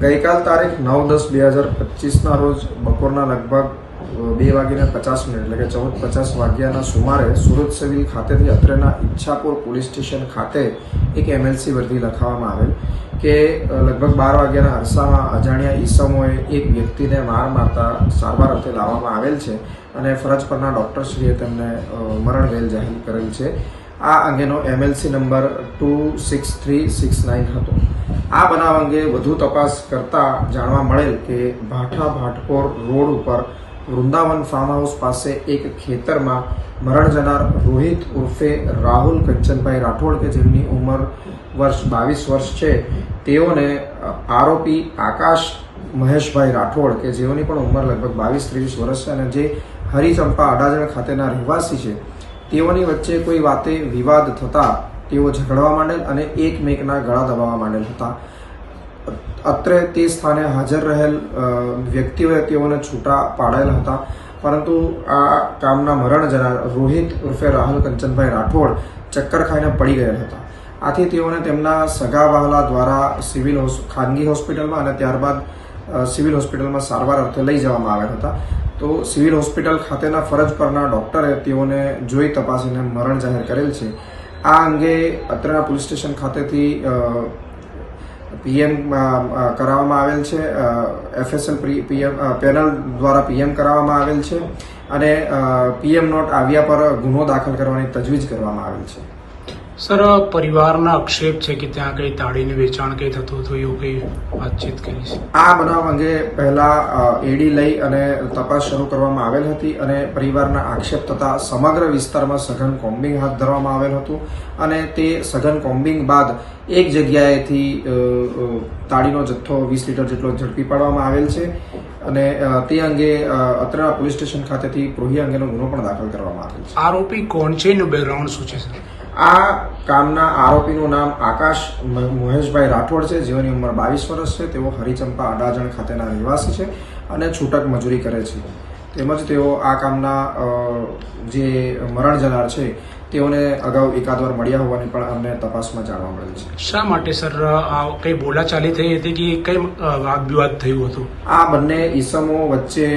ગઈકાલ તારીખ નવ દસ બે હજાર પચીસના રોજ બપોરના લગભગ બે વાગીને પચાસ મિનિટ એટલે કે ચૌદ પચાસ વાગ્યાના સુમારે સુરત સિવિલ ખાતેથી અત્રેના ઈચ્છાપુર પોલીસ સ્ટેશન ખાતે એક એમએલસી વર્દી લખાવવામાં આવેલ કે લગભગ બાર વાગ્યાના અરસામાં અજાણ્યા ઈસમોએ એક વ્યક્તિને માર મારતા સારવાર અર્થે લાવવામાં આવેલ છે અને ફરજ પરના ડૉક્ટરશ્રીએ તેમને અ, મરણ ગયેલ જાહેર કરેલ છે. આ અંગેનો MLC number two six three six nine હતો. આ બનાવ અંગે વધુ તપાસ કરતા જાણવા મળેલ કે ભાઠા ભાટકોર રોડ ઉપર વૃંદાવન ફાર્મ હાઉસ પાસે એક ખેતરમાં મરણ જનાર રોહિત ઉર્ફે રાહુલ કંચનભાઈ રાઠોડ કે જેમની ઉંમર વર્ષ બાવીસ વર્ષ છે, તેઓને આરોપી આકાશ મહેશભાઈ રાઠોડ કે જેઓની પણ ઉંમર લગભગ બાવીસ ત્રેવીસ વર્ષ છે અને જે હરિચંપા અડાજણ ખાતેના રહેવાસી છે, તેઓની વચ્ચે કોઈ વાતે વિવાદ થતા તેઓ ઝઘડવા માંડેલ અને એકમેકના ગળા દબાવવા માંડેલ હતા. અત્રે તે સ્થાને હાજર રહેલ વ્યક્તિઓએ તેઓને છૂટા પાડેલ હતા. પરંતુ આ કામના મરણ જનાર રોહિત ઉર્ફે રાહુલ કંચનભાઈ રાઠોડ ચક્કર ખાઈને પડી ગયેલ હતા. આથી તેઓને તેમના સગા વહાલા દ્વારા સિવિલ ખાનગી હોસ્પિટલમાં અને ત્યારબાદ સિવિલ હોસ્પિટલમાં સારવાર અર્થે લઈ જવામાં આવ્યા હતા. તો સિવિલ હોસ્પિટલ ખાતેના ફરજ પરના ડૉક્ટરે તેઓને જોઈ તપાસીને મરણ જાહેર કરેલ છે. આ અંગે અત્રના પોલીસ સ્ટેશન ખાતેથી પીએમ કરાવવામાં આવેલ છે. એફએસએલ પીએમ પેનલ દ્વારા પીએમ કરાવવામાં આવેલ છે અને પીએમ નોટ આવ્યા પર ગુનો દાખલ કરવાની તજવીજ કરવામાં આવેલ છે. સર પરિવારના આક્ષેપ છે કે ત્યાં કઈ તાળીનું વેચાણ કઈ થતું હતું એવું કઈ વાતચીત કરી છે? આ બનાવ અંગે પહેલા એડી લઈ અને તપાસ શરૂ કરવામાં આવેલ હતી અને પરિવારના આક્ષેપ થતા સમગ્ર વિસ્તારમાં સઘન કોમ્બિંગ હાથ ધરવામાં આવેલ હતું અને તે સઘન કોમ્બિંગ બાદ એક જગ્યાએથી તાળીનો જથ્થો વીસ લીટર જેટલો ઝડપી પાડવામાં આવેલ છે અને તે અંગે અત્રા અત્રેના પોલીસ સ્ટેશન ખાતેથી પ્રોહી અંગેનો ગુનો પણ દાખલ કરવામાં આવેલ છે. આરોપી કોણ છે એનું બેકગ્રાઉન્ડ શું છે સર? આ કામના આરોપીનું નામ આકાશ મહેશભાઈ રાઠોડ છે. જેઓની ઉંમર બાવીસ વર્ષ છે. તેઓ હરિચંપા અડાજણ ખાતેના રહેવાસી છે અને છૂટક મજૂરી કરે છે. તેમજ તેઓ આ કામના જે મરણ જનાર છે તેઓને અગાઉ એકાદ વાર મળ્યા હોવાની પણ અમને તપાસમાં જાણવા મળેલ છે. શા માટે સર આ કઈ બોલાચાલી થઈ હતી કે કઈ વાદ વિવાદ થયું હતું? આ બંને ઈસમો વચ્ચે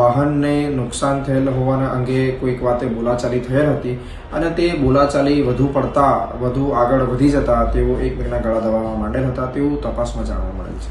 વાહનને નુકસાન થયેલ હોવાના અંગે કોઈક વાતે બોલાચાલી થયેલ હતી અને તે બોલાચાલી વધુ પડતા વધુ આગળ વધી જતા તેઓ એકબીજાના ગળા દબાવવા માંડેલ હતા તેવું તપાસમાં જાણવા મળેલ છે.